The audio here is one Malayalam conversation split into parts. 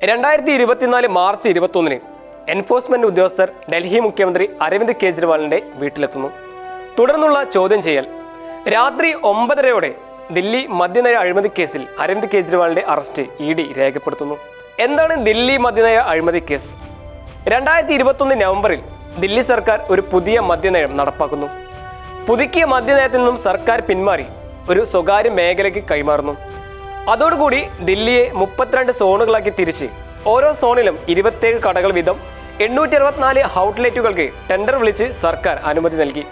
രണ്ടായിരത്തി ഇരുപത്തിനാല് മാർച്ച് ഇരുപത്തൊന്നിന് എൻഫോഴ്സ്മെന്റ് ഉദ്യോഗസ്ഥർ ഡൽഹി മുഖ്യമന്ത്രി അരവിന്ദ് കെജ്രിവാളിന്റെ വീട്ടിലെത്തുന്നു. തുടർന്നുള്ള ചോദ്യം ചെയ്യൽ. രാത്രി ഒമ്പതരയോടെ ദില്ലി മദ്യനയ അഴിമതി കേസിൽ അരവിന്ദ് കെജ്രിവാളിന്റെ അറസ്റ്റ് ഇ ഡി രേഖപ്പെടുത്തുന്നു. എന്താണ് ദില്ലി മദ്യനയ അഴിമതി കേസ്? രണ്ടായിരത്തി ഇരുപത്തൊന്ന് നവംബറിൽ ദില്ലി സർക്കാർ ഒരു പുതിയ മദ്യനയം നടപ്പാക്കുന്നു. പുതുക്കിയ മദ്യനയത്തിൽ നിന്നും സർക്കാർ പിന്മാറി ഒരു സ്വകാര്യ മേഖലയ്ക്ക് കൈമാറുന്നു. അതോടുകൂടി ദില്ലിയെ മുപ്പത്തിരണ്ട് സോണുകളാക്കി തിരിച്ച്. ഓരോ സോണിലും ഇരുപത്തേഴ് കടകൾ വീതം എണ്ണൂറ്റി അറുപത്തിനാല് ഔട്ട്ലെറ്റുകൾക്ക് ടെൻഡർ വിളിച്ച് സർക്കാർ അനുമതി നൽകി.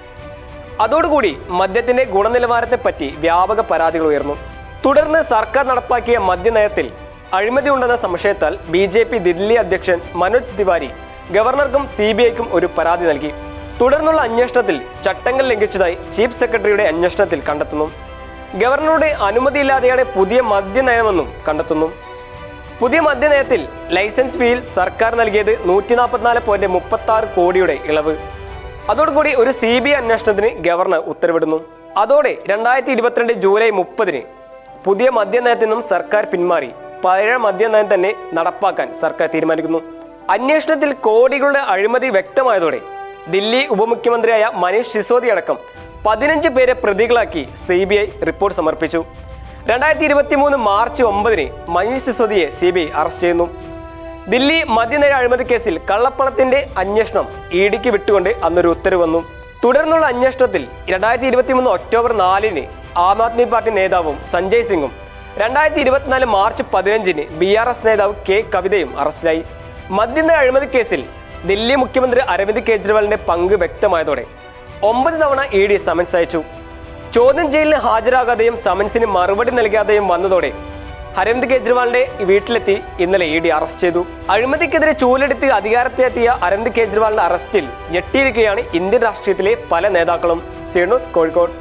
അതോടുകൂടി മദ്യത്തിന്റെ ഗുണനിലവാരത്തെപ്പറ്റി വ്യാപക പരാതികൾ ഉയർന്നു. തുടർന്ന് സർക്കാർ നടപ്പാക്കിയ മദ്യനയത്തിൽ അഴിമതി ഉണ്ടെന്ന സംശയത്താൽ ബി ജെ പി ദില്ലി അധ്യക്ഷൻ മനോജ് തിവാരി ഗവർണർക്കും സി ബി ഐക്കും ഒരു പരാതി നൽകി. തുടർന്നുള്ള അന്വേഷണത്തിൽ ചട്ടങ്ങൾ ലംഘിച്ചതായി ചീഫ് സെക്രട്ടറിയുടെ അന്വേഷണത്തിൽ കണ്ടെത്തുന്നു. ഗവർണറുടെ അനുമതിയില്ലാതെയാണ് പുതിയ മദ്യനയമെന്നും കണ്ടെത്തുന്നു. പുതിയ മദ്യനയത്തിൽ ലൈസൻസ് ഫീയിൽ സർക്കാർ നൽകിയത് നൂറ്റി നാൽപ്പത്തിനാല് പോയിന്റ് മുപ്പത്തി ആറ് കോടിയുടെ ഇളവ്. അതോടുകൂടി ഒരു സി ബി ഐ അന്വേഷണത്തിന് ഗവർണർ ഉത്തരവിടുന്നു. അതോടെ രണ്ടായിരത്തി ഇരുപത്തിരണ്ട് ജൂലൈ മുപ്പതിന് പുതിയ മദ്യനയത്തിൽ നിന്നും സർക്കാർ പിന്മാറി. പഴയ മദ്യനയം തന്നെ നടപ്പാക്കാൻ സർക്കാർ തീരുമാനിക്കുന്നു. അന്വേഷണത്തിൽ കോടികളുടെ അഴിമതി വ്യക്തമായതോടെ ദില്ലി ഉപമുഖ്യമന്ത്രിയായ മനീഷ് സിസോദി അടക്കം പതിനഞ്ച് പേരെ പ്രതികളാക്കി സി ബി ഐ റിപ്പോർട്ട് സമർപ്പിച്ചു. രണ്ടായിരത്തി ഇരുപത്തി മൂന്ന് മാർച്ച് ഒമ്പതിന് മനീഷ് സിസോദിയെ സി ബി ഐ അറസ്റ്റ് ചെയ്യുന്നു. ദില്ലി മദ്യനയ അഴിമതി കേസിൽ കള്ളപ്പണത്തിന്റെ അന്വേഷണം ഇ ഡിക്ക് വിട്ടുകൊണ്ട് അന്നൊരു ഉത്തരവ് വന്നു. തുടർന്നുള്ള അന്വേഷണത്തിൽ രണ്ടായിരത്തി ഇരുപത്തി മൂന്ന് ഒക്ടോബർ നാലിന് ആം ആദ്മി പാർട്ടി നേതാവും സഞ്ജയ് സിംഗും രണ്ടായിരത്തി ഇരുപത്തിനാല് മാർച്ച് പതിനഞ്ചിന് ബി ആർ എസ് നേതാവ് കെ കവിതയും അറസ്റ്റിലായി. മദ്യനയ അഴിമതി കേസിൽ ദില്ലി മുഖ്യമന്ത്രി അരവിന്ദ് കെജ്രിവാളിന്റെ പങ്ക് വ്യക്തമായതോടെ ഒമ്പത് തവണ ഇ ഡി സമൻസ് അയച്ചു. ചോദ്യം ചെയ്യലിന് ഹാജരാകാതെയും സമൻസിന് മറുപടി നൽകാതെയും വന്നതോടെ അരവിന്ദ് കെജ്രിവാളിന്റെ വീട്ടിലെത്തി ഇന്നലെ ഇ ഡി അറസ്റ്റ് ചെയ്തു. അഴിമതിക്കെതിരെ ചൂലെടുത്ത് അധികാരത്തിലെത്തിയ അരവിന്ദ് കെജ്രിവാളിന്റെ അറസ്റ്റിൽ ഞെട്ടിയിരിക്കുകയാണ് ഇന്ത്യൻ രാഷ്ട്രീയത്തിലെ പല നേതാക്കളും. സീണോസ് കോഴിക്കോട്.